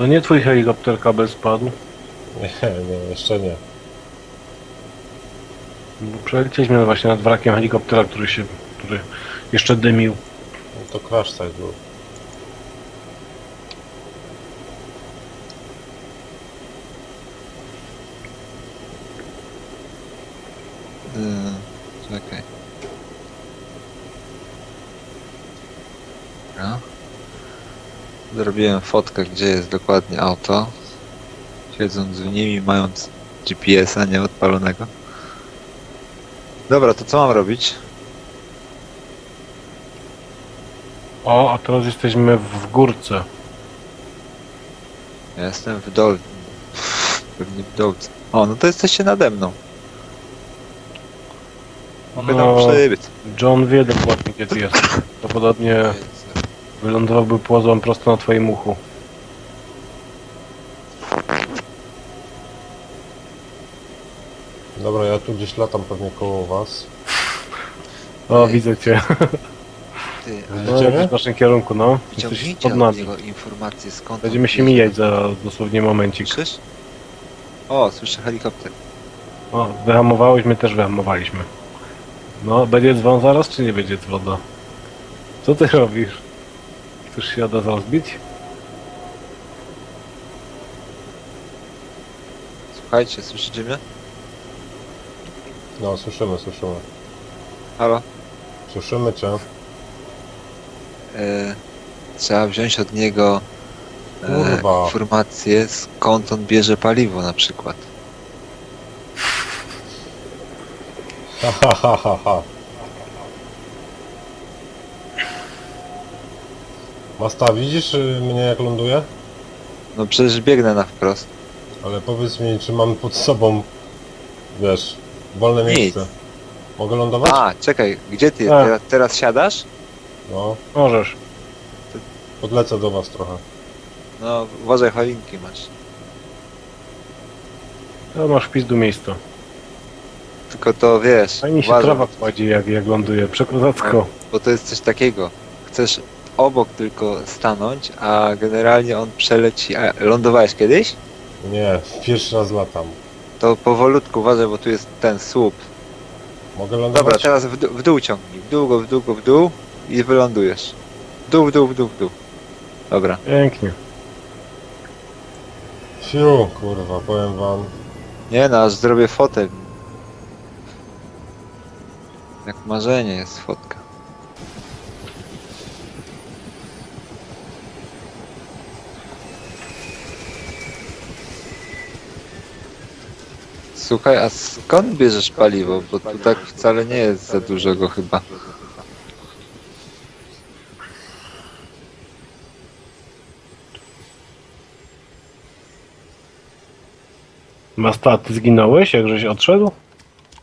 To nie twój helikopter kabel spadł. Nie, nie, jeszcze nie. Bo Przelecieliśmy właśnie nad wrakiem helikoptera, który się, który jeszcze dymił. No to crash site był. Yy, czekaj. Dobra. Zrobiłem fotkę, gdzie jest dokładnie auto. Siedząc w nimi, mając GPS-a nie odpalonego. Dobra, to co mam robić? O, a teraz jesteśmy w górce. Ja jestem w dol... Pewnie w dolce. O, no to jesteście nade mną. Mogę No. tam przebiec. John wie dokładnie gdzie ty jesteś. Prawdopodobnie wylądowałby płazłem prosto na twoim uchu. Dobra, ja tu gdzieś latam pewnie koło was. O, Ej. widzę cię. Ty, No, Widzicie mnie? w naszym kierunku, no. Jesteś wyciągnijcie pod od nami. niego informacje skąd on Będziemy się mijać za dosłownie momencik. Słyszysz? O, słyszę helikopter. O, wyhamowałeś, my też wyhamowaliśmy. No, będzie dzwon zaraz, czy nie będzie dzwona? Co ty robisz? Chcesz się nas rozbić? Słuchajcie, słyszycie mnie? No, słyszymy, słyszymy. Halo? Słyszymy cię. E, trzeba wziąć od niego e, Kurwa. informacje skąd on bierze paliwo na przykład. Ha, ha, ha, ha, ha. Masta, widzisz y, mnie jak ląduję? No przecież biegnę na wprost. Ale powiedz mi, czy mam pod sobą, wiesz, wolne Nic. miejsce. Mogę lądować? A, czekaj, gdzie ty? A. Teraz, teraz siadasz? No, Możesz. podlecę do was trochę. No, uważaj, choinki masz. To masz w pizdu miejsca. Tylko to wiesz, Fajnie się uważaj, trawa kładzi jak, jak ląduje. Przekozacko. bo to jest coś takiego. Chcesz obok tylko stanąć, a generalnie on przeleci. A, lądowałeś kiedyś? Nie, pierwszy raz latam. To powolutku uważaj, bo tu jest ten słup. Mogę lądować? Dobra, teraz w dół, w dół ciągnij. W dół go, w dół go, w dół i wylądujesz. W dół, w dół, w dół, w dół. Dobra. Pięknie. Fiu, kurwa, powiem wam. Nie no, aż zrobię fotel. Jak marzenie jest fotka. Słuchaj, a skąd bierzesz paliwo? Bo tu tak wcale nie jest za dużo go chyba. Masta, ty zginąłeś, jak żeś odszedł?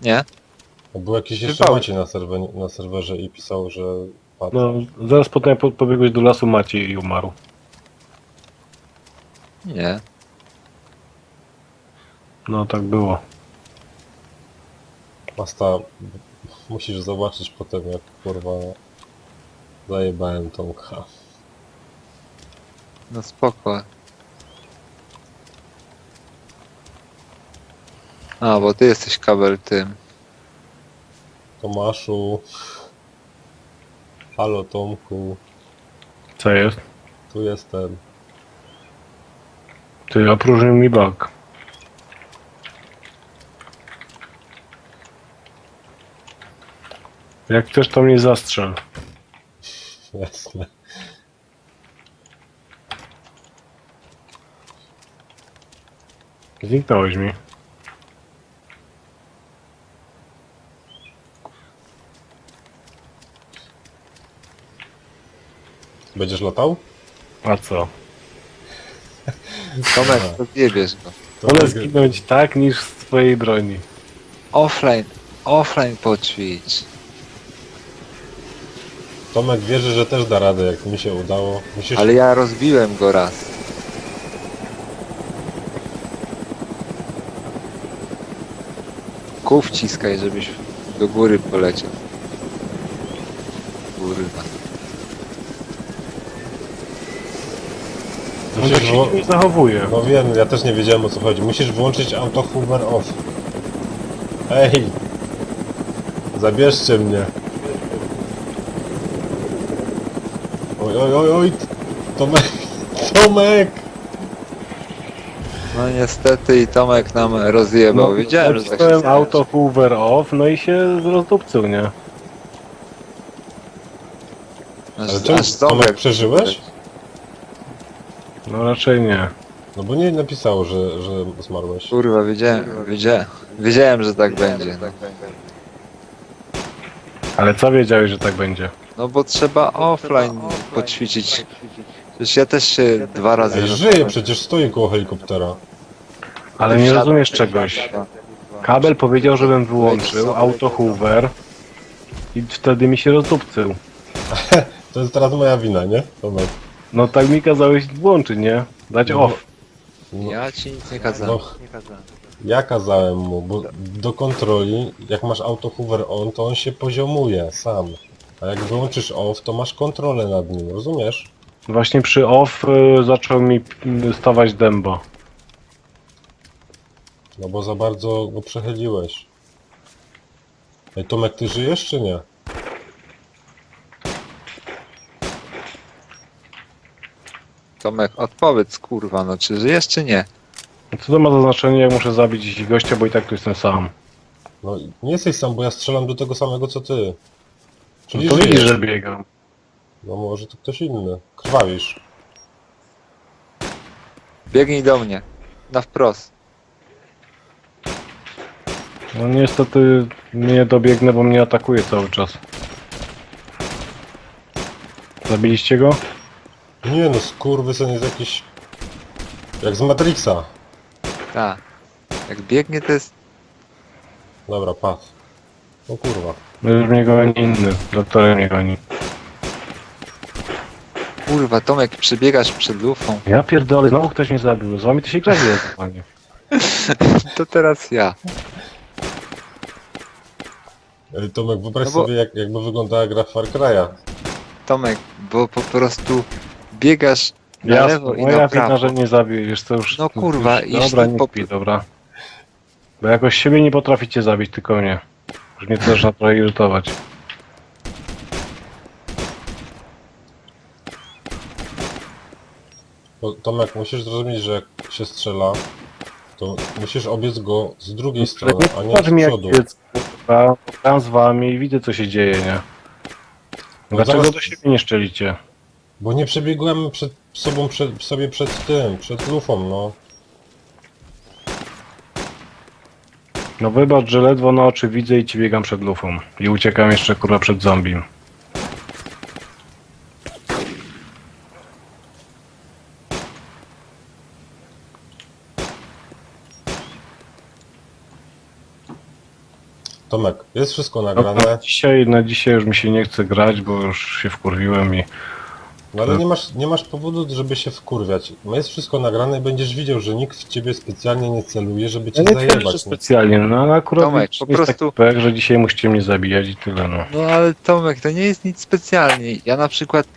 Nie? Był jakiś jeszcze Wypał. Maciej na, serwer, na serwerze i pisał, że padł. No, zaraz potem po- pobiegłeś do lasu Maciej i umarł. Nie. No, tak było. Masta, musisz zobaczyć potem, jak kurwa zajebałem Tomka. No spoko. A, bo ty jesteś kabel tym. Tomaszu. Halo Tomku, Co jest? tu jestem. Ty opróżnił mi bak. Jak chcesz, to mnie zastrzel. Jasne. Zniknąłeś mi. Będziesz latał? A co? Tomek, to zjebiesz go. To Wolę zginąć tak, niż z twojej broni. Offline, offline poćwicz. Tomek wierzy, że też da radę, jak mi się udało. Musisz... Ale ja rozbiłem go raz. Kół wciskaj, żebyś do góry poleciał. Kurwa. Tak Musisz się nie zachowuje. No wiem, ja też nie wiedziałem o co chodzi. Musisz włączyć auto hover off. Ej! Zabierzcie mnie. Oj, oj, oj, oj! Tomek! Tomek! No niestety i Tomek nam rozjebał. Wiedziałem, że tak się nacisnąłem auto hoover off, no i się rozdupcył, nie? Aż, Ale czemu, aż Tomek, ząbek przeżyłeś? No raczej nie. No bo nie napisało, że, że zmarłeś. Kurwa, wiedziałem, wiedziałem, wiedziałem, że tak będzie. No. Ale co wiedziałeś, że tak będzie? No bo trzeba offline poćwiczyć. Przecież ja też się dwa razy... Ej, żyje, przecież stoi koło helikoptera. Ale nie rozumiesz czegoś. Kabel powiedział, żebym wyłączył auto hoover i wtedy mi się rozdupcył. To jest teraz moja wina, nie? Tomek. No tak mi kazałeś włączyć, nie? Dać No. off. No, Ja ci nic nie kazałem. No. ja kazałem mu, bo do kontroli, jak masz auto hover on, to on się poziomuje sam. A jak wyłączysz off, to masz kontrolę nad nim, rozumiesz? Właśnie przy off y, zaczął mi y, stawać dęba. No bo za bardzo go przechyliłeś. Ej, Tomek, ty żyjesz czy nie? Tomek, odpowiedz kurwa, no czy żyjesz czy nie? Co to ma za znaczenie, jak muszę zabić gościa, bo i tak tu jestem sam. No nie jesteś sam, bo ja strzelam do tego samego co ty. No Czyli to widzisz, że biegam. No może to ktoś inny. Krwawisz. Biegnij do mnie. Na wprost. No niestety nie dobiegnę, bo mnie atakuje cały czas. Zabiliście go? Nie no, skurwysyn jest jakiś... Jak z Matrixa. Tak. Jak biegnie to jest... Dobra, padł. O kurwa. No już mnie goni inny, doktorem mnie goni. Kurwa, Tomek, przebiegasz przed lufą. Ja pierdolę, znowu ktoś mnie zabił. Z wami to się gra jest, panie. To teraz ja. Ej, Tomek, wyobraź No bo- sobie jak, jakby wyglądała gra Far Cry'a. Tomek, bo po prostu biegasz na Jasne, lewo i moja na wina, prawo. że nie zabijesz, to już... No kurwa, już, jeśli Dobra, nie po- kpi, dobra. Bo jakoś siebie nie potraficie zabić, tylko mnie. Już mnie zaczyna trochę irytować. Bo, Tomek, musisz zrozumieć, że jak się strzela, to musisz obiec go z drugiej strony, a nie z przodu. gram z wami i widzę co się dzieje, nie? No Dlaczego zaraz- do siebie nie szczelicie? Bo nie przebiegłem przed sobą, przed, sobie przed tym, przed lufą, no. No wybacz, że ledwo na oczy widzę i ci biegam przed lufą. I uciekam jeszcze kurwa przed zombiem. Tomek, jest wszystko No, nagrane, na, dzisiaj, na dzisiaj już mi się nie chce grać, bo już się wkurwiłem i... no ale nie masz, nie masz powodu, żeby się wkurwiać. No jest wszystko nagrane i będziesz widział, że nikt w ciebie specjalnie nie celuje, żeby cię Ja nie twierdzę zajebać. nie? specjalnie, no ale akurat Tomek, jest po taki prostu- pech, że dzisiaj musicie mnie zabijać i tyle, no. No ale Tomek, to nie jest nic specjalnie. Ja na przykład,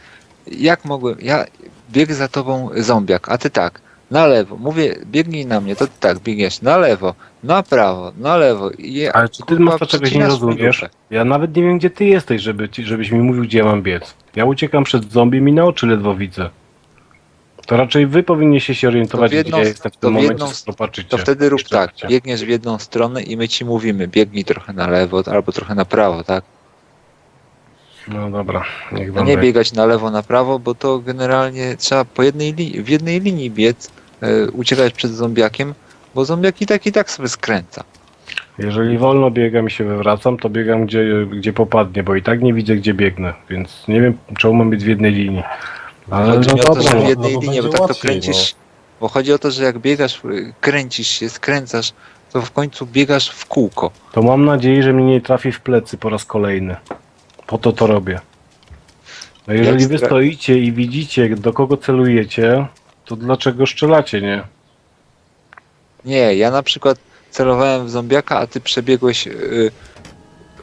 jak mogłem, ja biegł za tobą zombiak, a ty tak, na lewo, mówię, biegnij na mnie, to ty tak, biegniesz na lewo, na prawo, na lewo. I ja, Ale czy ty kurwa, masz czegoś nie przecinasz mi rozumiesz? dupę. Ja nawet nie wiem gdzie ty jesteś, żeby ci, żebyś mi mówił gdzie ja mam biec. Ja uciekam przed zombie i na oczy ledwo widzę. To raczej wy powinniście się orientować To w jedną- gdzie ja jestem w to tym w momencie, jedną- skoro patrzycie. To wtedy rób tak, szczerzycie. biegniesz w jedną stronę i my ci mówimy, biegnij trochę na lewo albo trochę na prawo, tak? No dobra, niech A wam nie będzie. biegać na lewo, na prawo, bo to generalnie trzeba po jednej li- w jednej linii biec, e, uciekać przed zombiakiem, bo zombiak i tak i tak sobie skręca. Jeżeli wolno biegam i się wywracam, to biegam gdzie, gdzie popadnie, bo i tak nie widzę gdzie biegnę, więc nie wiem czemu mam być w jednej linii. Ale Chodzi no mi o to, że w no, jednej no bo linii, bo tak to łatwiej, kręcisz, bo chodzi o to, że jak biegasz, kręcisz się, skręcasz, to w końcu biegasz w kółko. to mam nadzieję, że mnie nie trafi w plecy po raz kolejny. Po to to robię. No jeżeli wy stoicie i widzicie do kogo celujecie, to dlaczego strzelacie, nie? Nie, ja na przykład celowałem w zombiaka, a ty przebiegłeś y,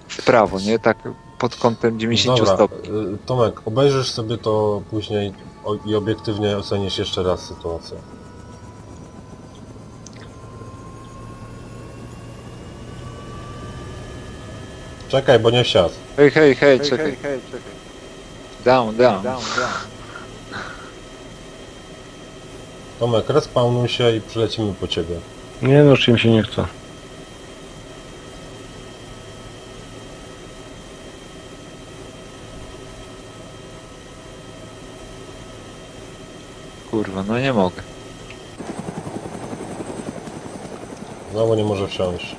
w prawo, nie? Tak pod kątem 90 Dobra, stopni. y, Tomek, obejrzysz sobie to później o, i obiektywnie ocenisz jeszcze raz sytuację. Czekaj, bo nie wsiadł. Hej, hej, hej, czekaj. Down, down. Tomek, respawnuj się i przylecimy po ciebie. Nie no, już im się nie chce. Kurwa, no nie mogę. Znowu nie może wsiąść.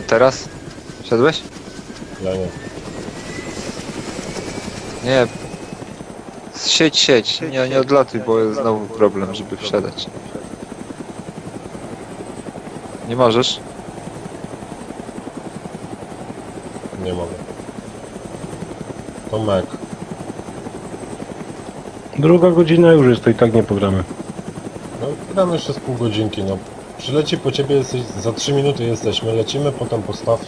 A teraz? Wszedłeś? Ja nie. Nie. Sieć, sieć. Nie, nie odlatuj, bo jest znowu problem, żeby wsiadać. Nie możesz? Nie mogę. Tomek, Druga godzina już jest, to i tak nie pogramy. no gramy jeszcze z pół godzinki, no. Przyleci po ciebie, jesteś, za 3 minuty jesteśmy, lecimy, potem postaw